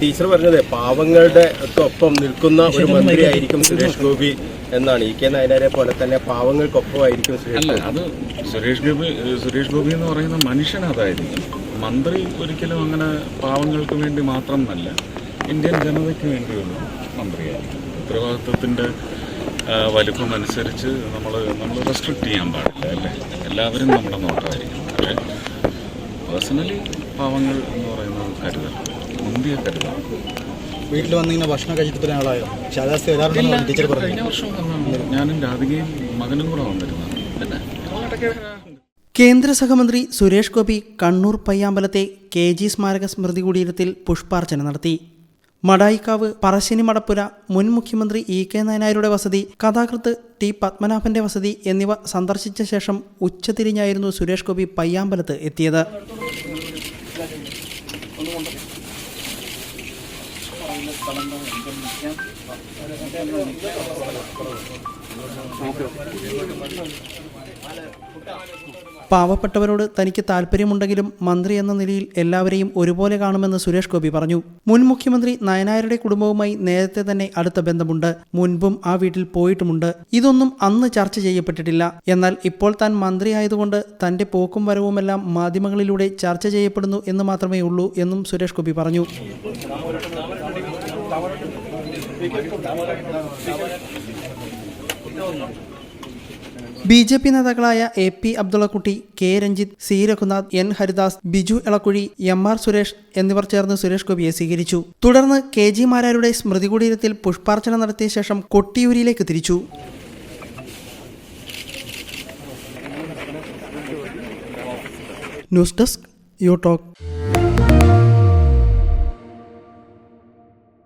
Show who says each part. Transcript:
Speaker 1: Teacher പറഞ്ഞത് പാവങ്ങളുടെ ഒപ്പം നിൽക്കുന്ന ഒരു മന്ത്രിയായിരിക്കും സുരേഷ് ഗോപി എന്നാണ്. ഇ കെ നായനാരെ പോലെ തന്നെ പാവങ്ങൾക്കൊപ്പമായിരിക്കും സുരേഷ്
Speaker 2: അല്ല അത് സുരേഷ് ഗോപി സുരേഷ് ഗോപി എന്ന് പറയുന്ന മനുഷ്യൻ അതായിരിക്കും. മന്ത്രി ഒരിക്കലും അങ്ങനെ പാവങ്ങൾക്ക് വേണ്ടി മാത്രമല്ല ഇന്ത്യൻ ജനതയ്ക്ക് വേണ്ടിയുള്ള മന്ത്രിയായിരിക്കും. ഉത്തരവാദിത്വത്തിന്റെ വലുപ്പം അനുസരിച്ച് നമ്മൾ നമ്മൾ റെസ്ട്രിക്ട് ചെയ്യാൻ പാടില്ല അല്ലേ? എല്ലാവരും നമ്മുടെ നോട്ടമായിരിക്കും. പക്ഷേ പേഴ്സണലി പാവങ്ങൾ എന്ന് പറയുന്നത് കരുതൽ
Speaker 3: വീട്ടിൽ വന്നിങ്ങനെ ഭക്ഷണം കഴിച്ചിട്ട് ഇത്രയും ആളായോ ശാലാസ്തി വരാറുണ്ടെന്ന് ടീച്ചർ പറഞ്ഞു.
Speaker 2: കഴിഞ്ഞ വർഷം ഞാനും രാധികയും മകനും കൂടെ വന്നിരുന്നു. പിന്നെ
Speaker 4: കേന്ദ്ര സഹമന്ത്രി സുരേഷ് ഗോപി കണ്ണൂർ പയ്യാമ്പലത്തെ കെ ജി സ്മാരക സ്മൃതി കുടീരത്തിൽ പുഷ്പാർച്ചന നടത്തി. മടായിക്കാവ് പറശ്ശിനി മടപ്പുര മുൻ മുഖ്യമന്ത്രി ഇ കെ നായനാരുടെ വസതി കഥാകൃത്ത് ടി പത്മനാഭന്റെ വസതി എന്നിവ സന്ദർശിച്ച ശേഷം ഉച്ചതിരിഞ്ഞായിരുന്നു സുരേഷ് ഗോപി പയ്യാമ്പലത്ത് എത്തിയത്. പാവപ്പെട്ടവരോട് തനിക്ക് താല്പര്യമുണ്ടെങ്കിലും മന്ത്രി എന്ന നിലയിൽ എല്ലാവരെയും ഒരുപോലെ കാണുമെന്ന് സുരേഷ് ഗോപി പറഞ്ഞു. മുൻ മുഖ്യമന്ത്രി നയനാരുടെ കുടുംബവുമായി നേരത്തെ തന്നെ അടുത്ത ബന്ധമുണ്ട്. മുൻപും ആ വീട്ടിൽ പോയിട്ടുമുണ്ട്. ഇതൊന്നും അന്ന് ചർച്ച ചെയ്യപ്പെട്ടിട്ടില്ല. എന്നാൽ ഇപ്പോൾ താൻ മന്ത്രി ആയതുകൊണ്ട് തന്റെ പോക്കും വരവുമെല്ലാം മാധ്യമങ്ങളിലൂടെ ചർച്ച ചെയ്യപ്പെടുന്നു എന്ന് മാത്രമേ ഉള്ളൂ എന്നും സുരേഷ് ഗോപി പറഞ്ഞു. ബി ജെ പി നേതാക്കളായ A P Abdullakutty K Ranjith C Raghunath N Haridas Biju Elakkuzhi M R Suresh എന്നിവർ ചേർന്ന് സുരേഷ് ഗോപിയെ സ്വീകരിച്ചു. തുടർന്ന് കെ ജി മാരാരുടെ സ്മൃതി കുടീരത്തിൽ പുഷ്പാർച്ചന നടത്തിയ ശേഷം കൊട്ടിയൂരിയിലേക്ക് തിരിച്ചു. News desk you talk